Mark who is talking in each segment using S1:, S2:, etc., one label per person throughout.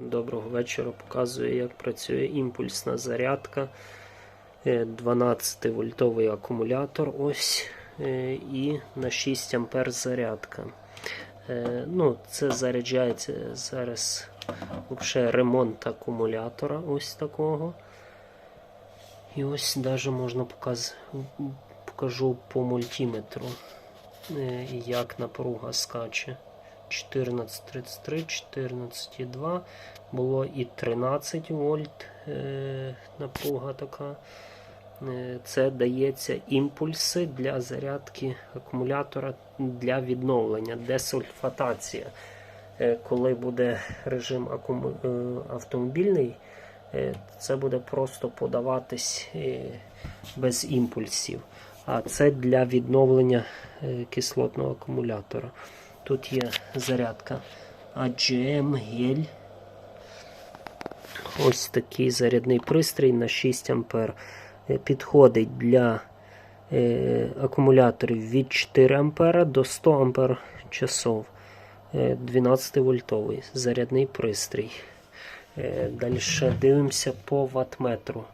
S1: Доброго вечора. Показую, як працює імпульсна зарядка. Е, 12 вольтовий акумулятор. Ось е, і на 6 ампер зарядка. Е, Ну, Це заряджається зараз взагалі ремонт акумулятора. Ось такого. І ось навіть можна показ... покажу по мультиметру, е, як напруга скаче. 14,33, 14,2. Було і 13 вольт е, напруга така. Е, Це дається імпульси для зарядки акумулятора для відновлення, десульфатація. Е, Коли буде режим автомобільний, це буде просто подаватись без імпульсів. А це для відновлення кислотного акумулятора. Тут є зарядка AGM гель. Ось такий зарядний пристрій на 6 А. Підходить для е, акумуляторів від 4 А до 100 А часов. 12 вольтовий зарядний пристрій. Е, Далі дивимося по ваттметру.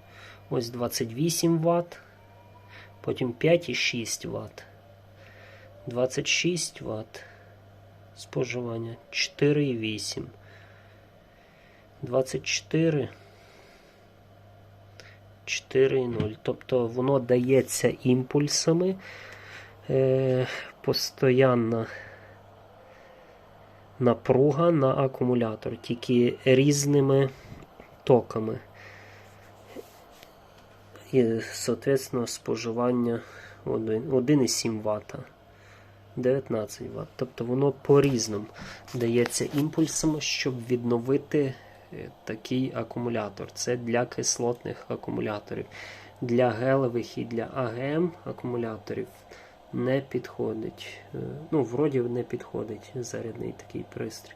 S1: Ось 28 Вт, потім 5,6 Вт, 26 Вт споживання 4,8. 24. 4,0. Тобто воно дається імпульсами. Е, Постоянна напруга на акумулятор, тільки різними токами. І, соответственно, споживання 1,7 Вт. 19 Вт. Тобто воно по-різному дається імпульсами, щоб відновити е, такий акумулятор. Це для кислотних акумуляторів. Для гелевих і для АГМ акумуляторів не підходить. Е, Ну, вроді не підходить зарядний такий пристрій,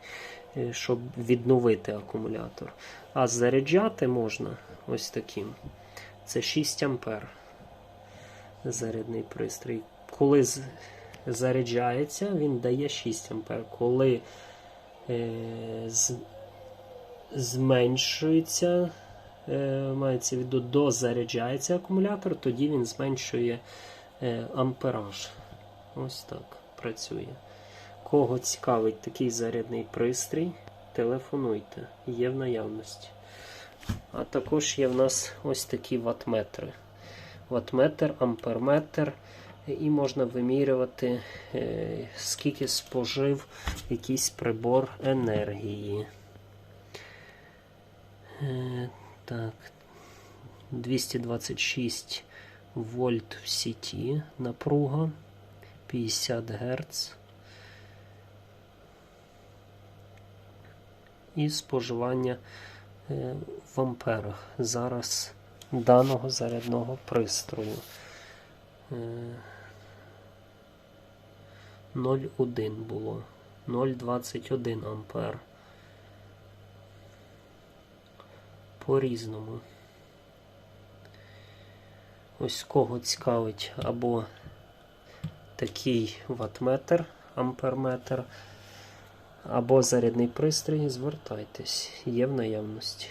S1: е, щоб відновити акумулятор. А заряджати можна ось таким. Це 6 ампер зарядний пристрій. Коли заряджається, він дає 6 ампер. Коли е, з, зменшується, е, мається в дозаряджається акумулятор, тоді він зменшує е, ампераж. Ось так працює. Кого цікавить такий зарядний пристрій, телефонуйте, є в наявності. А також є в нас ось такі ватметри. Ватметр, амперметр і можна вимірювати, е, скільки спожив якийсь прибор енергії. Е, Так, 226 вольт в сіті напруга, 50 Гц. І споживання е, в амперах зараз даного зарядного пристрою. Е, 0,1 було. 0,21 ампер. По-різному. Ось кого цікавить або такий ваттметр, амперметр, або зарядний пристрій, звертайтесь, є в наявності.